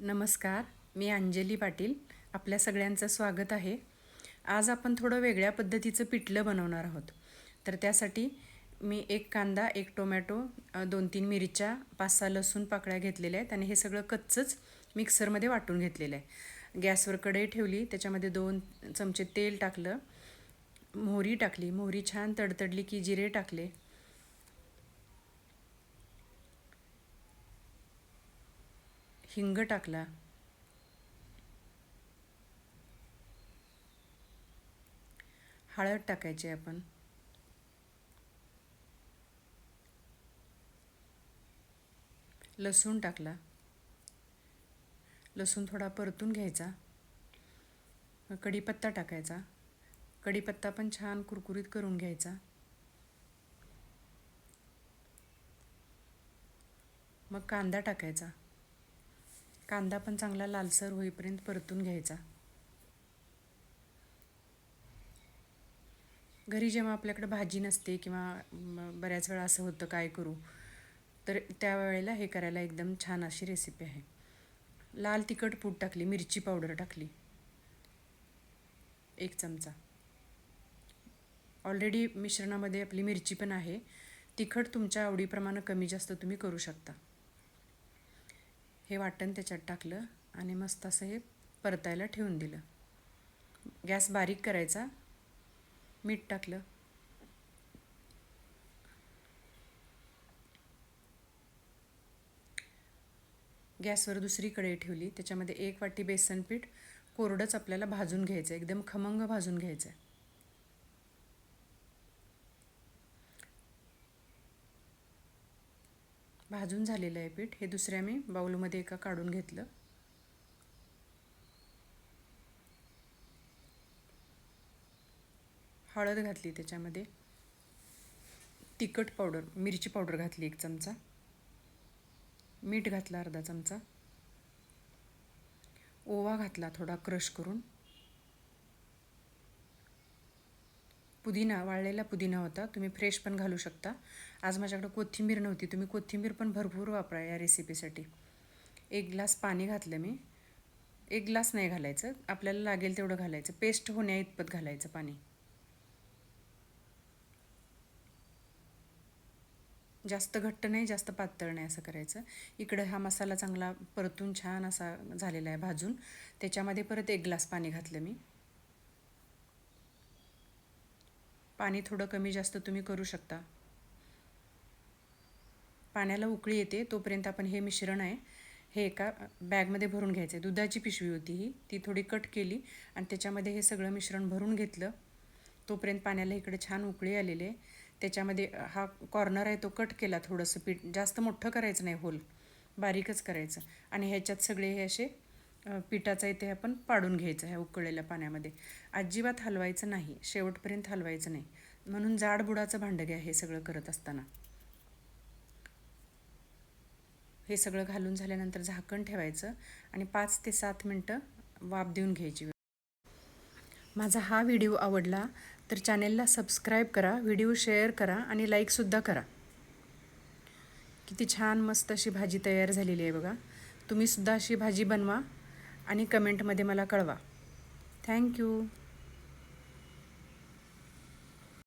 नमस्कार मी अंजली पाटील. आपल्या सगळ्यांचं स्वागत आहे. आज आपण थोडं वेगळ्या पद्धतीचं पिठलं बनवणार आहोत. तर त्यासाठी मी एक कांदा एक टोमॅटो दोन तीन मिरच्या पाच सहा लसूण पाकळ्या घेतलेल्या आहेत आणि हे सगळं कच्चंच मिक्सरमध्ये वाटून घेतलेलं आहे. गॅसवर कढई ठेवली त्याच्यामध्ये दोन चमचे तेल टाकलं मोहरी टाकली. मोहरी छान तडतडली की जिरे टाकले. हिंग टाकला. हळद टाकायची आपण. लसूण टाकला. लसूण थोडा परतून घ्यायचा. कढीपत्ता टाकायचा. कढीपत्ता पण छान कुरकुरीत करून घ्यायचा. मग कांदा टाकायचा. कांदा पण चांगला लालसर होईपर्यंत परतून घ्यायचा. घरी जेव्हा आपल्याकडे भाजी नसते किंवा बऱ्याच वेळा असं होतं काय करू तर त्यावेळेला हे करायला एकदम छान अशी रेसिपी आहे. लाल तिखट पूड टाकली मिरची पावडर टाकली. एक चमचा. ऑलरेडी मिश्रणामध्ये आपली मिरची पण आहे. तिखट तुमच्या आवडीप्रमाणे कमी जास्त तुम्ही करू शकता. हे वाटण त्याच्यात टाकलं आणि मस्त असं हे परतायला ठेवून दिलं. गॅस बारीक करायचा. मीठ टाकलं. गॅसवर दुसरी कढई ठेवली. त्याच्यामध्ये एक वाटी बेसन पीठ कोरडंच आपल्याला भाजून घ्यायचं आहे एकदम खमंग भाजून घ्यायचं आहे भाजून झालेलं आहे पीठ. हे दुसऱ्या मी बाऊलमध्ये एका काढून घेतलं. हळद घातली त्याच्यामध्ये. तिखट पावडर मिरची पावडर घातली एक चमचा. मीठ घातला अर्धा चमचा. ओवा घातला थोडा क्रश करून. पुदिना वाळलेला पुदिना होता. तुम्ही फ्रेश पण घालू शकता. आज माझ्याकडे कोथिंबीर नव्हती. तुम्ही कोथिंबीर पण भरपूर वापरा या रेसिपीसाठी एक ग्लास पाणी घातलं मी. एक ग्लास नाही घालायचं. आपल्याला लागेल तेवढं घालायचं. पेस्ट होण्या इतपत घालायचं पाणी. जास्त घट्ट नाही जास्त पातळ नाही असं करायचं. इकडं हा मसाला चांगला परतून छान असा झालेला आहे भाजून. त्याच्यामध्ये परत एक ग्लास पाणी घातलं मी. पाणी थोडं कमी जास्त तुम्ही करू शकता. पाण्याला उकळी येते तोपर्यंत आपण हे मिश्रण आहे हे एका बॅगमध्ये भरून घ्यायचं. आहे दुधाची पिशवी होती ही ती थोडी कट केली आणि त्याच्यामध्ये हे सगळं मिश्रण भरून घेतलं. तोपर्यंत पाण्याला इकडे छान उकळी आलेली आहे. त्याच्यामध्ये हा कॉर्नर आहे तो कट केला थोडंसं पीठ. जास्त मोठं करायचं नाही होल. बारीकच करायचं. आणि ह्याच्यात सगळे हे असे पिठाचा इथे आपण पाडून घ्यायचं ह्या उकळलेल्या पाण्यामध्ये. अजिबात हलवायचं नाही शेवटपर्यंत हलवायचं नाही. म्हणून जाड बुडाचं भांडं घ्या हे सगळं करत असताना. हे सगळं घालून झाल्यानंतर झाकण ठेवायचं आणि पाच ते सात मिनटं वाफ देऊन घ्यायची. माझा हा व्हिडिओ आवडला तर चॅनेलला सबस्क्राईब करा व्हिडिओ शेअर करा आणि लाईकसुद्धा करा. किती छान मस्त अशी भाजी तयार झालेली आहे बघा. तुम्हीसुद्धा अशी भाजी बनवा. आणि कमेंटमध्ये मला कळवा. थँक्यू